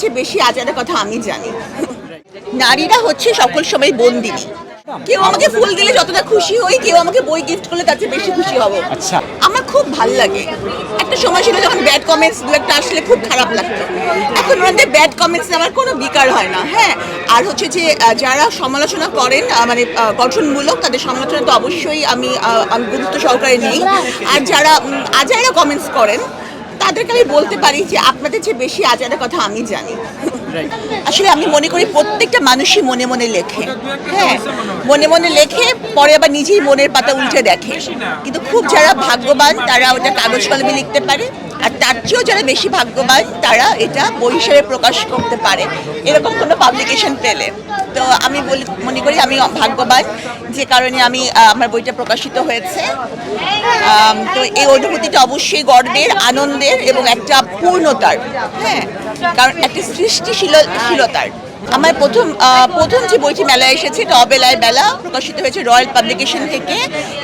চেয়ে বেশি আজাদের কথা আমি জানি। নারীরা হচ্ছে সকল সময় বন্দিনী। কেউ আমাকে ফুল দিলে যতটা খুশি হই কেউ আমাকে বই গিফট করলে তার চেয়ে বেশি খুশি হব। আচ্ছা। আমার খুব ভালো লাগে। একটা সময় ছিল যখন ব্যাড কমেন্টস দু একটা আসলে খুব খারাপ লাগতো। এখন ওনাদের ব্যাড কমেন্টস আমার কোনো বিকার হয় না। হ্যাঁ আর হচ্ছে যে যারা সমালোচনা করেন মানে গঠনমূলক তাদের সমালোচনা তো অবশ্যই আমি আমি গুরুত্ব সহকারে নিই। আর যারা আজাইরা কমেন্টস করেন তাদেরকে আমি বলতে পারি যে আপনাদের চেয়ে বেশি আজাদের কথা আমি জানি। আসলে আমি মনে করি প্রত্যেকটা মানুষই মনে মনে লেখে। হ্যাঁ মনে মনে লেখে পরে আবার নিজেই মনের পাতা উল্টে দেখে। কিন্তু খুব যারা ভাগ্যবান তারা ওটা কাগজ কলমে লিখতে পারে। আর তার চেয়েও যারা বেশি ভাগ্যবান, তারা এটা বই হিসেবে প্রকাশ করতে পারে। এরকম কোনো পাবলিকেশন পেলে। তো আমি বলি, মনে করি আমি ভাগ্যবান, যে কারণে আমি আমার বইটা প্রকাশিত হয়েছে। তো এই অনুভূতিটা অবশ্যই গর্বের, আনন্দের এবং একটা পূর্ণতার হ্যাঁ? কারণ একটা সৃষ্টিশীলশীলতার আমার প্রথম প্রথম যে বইটি মেলায় এসেছে, এটা অবেলায় বেলা প্রকাশিত হয়েছে রয়্যাল পাবলিকেশন থেকে।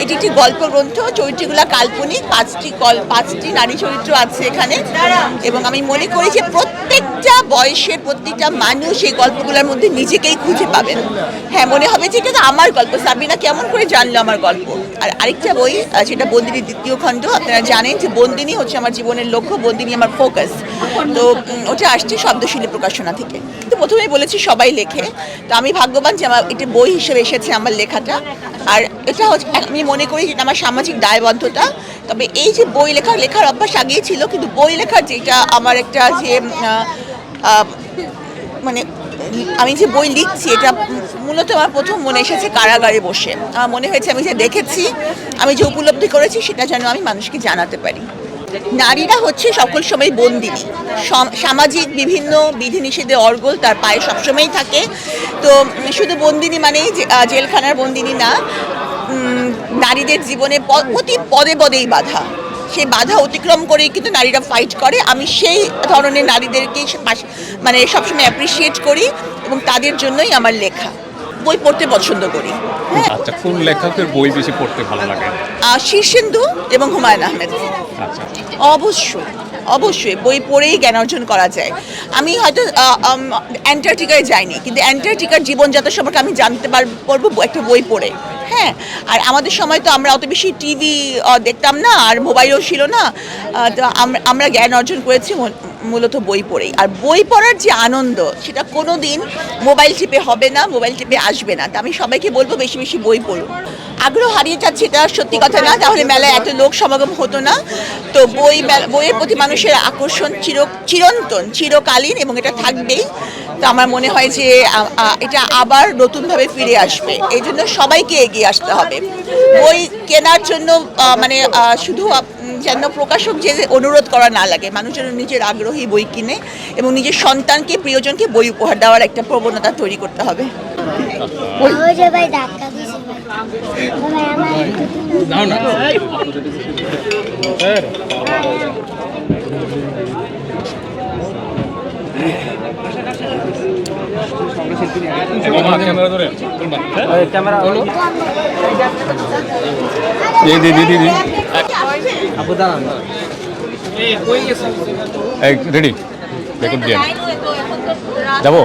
এটি একটি গল্প গ্রন্থ চরিত্রগুলো কাল্পনিক, পাঁচটি পাঁচটি নারী চরিত্র আছে এখানে। এবং আমি মনে করি যে প্রত্যেকটা বয়সের প্রত্যেকটা মানুষ এই গল্পগুলোর মধ্যে নিজেকেই খুঁজে পাবেন। হ্যাঁ মনে হবে যে এটা আমার গল্প। সাবিনা, কেমন করে জানলো আমার গল্প? আর আরেকটা বই যেটা বন্দিনীর দ্বিতীয় খণ্ড। আপনারা জানেন যে বন্দিনী হচ্ছে আমার জীবনের লক্ষ্য, বন্দিনী আমার ফোকাস। তো ওটা আসছে শব্দশীলী প্রকাশনা থেকে। তো প্রথমেই বলেছি সবাই লেখে। তো আমি ভাগ্যবান যে আমার এটা বই হিসেবে এসেছে আমার লেখাটা। আর এটা হচ্ছে, আমি মনে করি যেটা আমার সামাজিক দায়বদ্ধতা। তবে এই যে বই লেখার লেখার অভ্যাস আগেই ছিল, কিন্তু বই লেখার যেটা আমার একটা যে মানে আমি যে বই লিখছি, এটা মূলত আমার প্রথম মনে এসেছে কারাগারে বসে। আমার মনে হয়েছে আমি যে দেখেছি, আমি যে উপলব্ধি করেছি, সেটা যেন আমি মানুষকে জানাতে পারি। নারীরা হচ্ছে সকল সময় বন্দিনী সম- সামাজিক বিভিন্ন বিধিনিষেধে অর্গল তার পায়ে সবসময়ই থাকে। তো শুধু বন্দিনী মানেই জেলখানার বন্দিনী না নারীদের জীবনে প্রতি পদে পদেই বাধা। সেই বাধা অতিক্রম করেই কিন্তু নারীরা ফাইট করে। আমি সেই ধরনের নারীদেরকে মানে সবসময় অ্যাপ্রিসিয়েট করি এবং তাদের জন্যই আমার লেখা। বই পড়তে পছন্দ করি। হ্যাঁ। আচ্ছা কোন লেখকের বই বেশি পড়তে ভালো লাগে? শীর্ষেন্দু এবং হুমায়ুন আহমেদ। আচ্ছা। অবশ্যই অবশ্যই বই পড়েই জ্ঞান অর্জন করা যায়। আমি হয়তো অ্যান্টার্কটিকায় যাইনি কিন্তু অ্যান্টার্কটিকার জীবনযাত্রা সম্পর্কে আমি জানতে পারব একটা বই পড়ে। হ্যাঁ আর আমাদের সময় তো আমরা অত বেশি টিভি দেখতাম না আর মোবাইলও ছিল না তো আমরা জ্ঞান অর্জন করেছি মূলত বই পড়েই। আর বই পড়ার যে আনন্দ, সেটা কোনো দিন মোবাইল টিপে হবে না, মোবাইল টিপে আসবে না। তা আমি সবাইকে বলব বেশি বেশি বই পড়ুন। আগ্রহ হারিয়ে যাচ্ছে, এটা সত্যি কথা না, তাহলে মেলায় এত লোক সমাগম হতো না। তো বই বইয়ের প্রতি মানুষের আকর্ষণ চির, চিরন্তন, চিরকালীন এবং এটা থাকবেই। তো আমার মনে হয় যে এটা আবার নতুনভাবে ফিরে আসবে। এই জন্য সবাইকে এগিয়ে আসতে হবে। বই কেনার জন্য মানে শুধু যেন প্রকাশক যে অনুরোধ করা না লাগে, মানুষ যেন নিজের আগ্রহী বই কিনে এবং নিজের সন্তানকে, প্রিয়জনকে বই উপহার দেওয়ার একটা প্রবণতা তৈরি করতে হবে। ক্যামেরা ধরে ক্যামেরা এই দি দি দি দি। আপু দাঁড়ান। এই রেডি রেকর্ড যাব?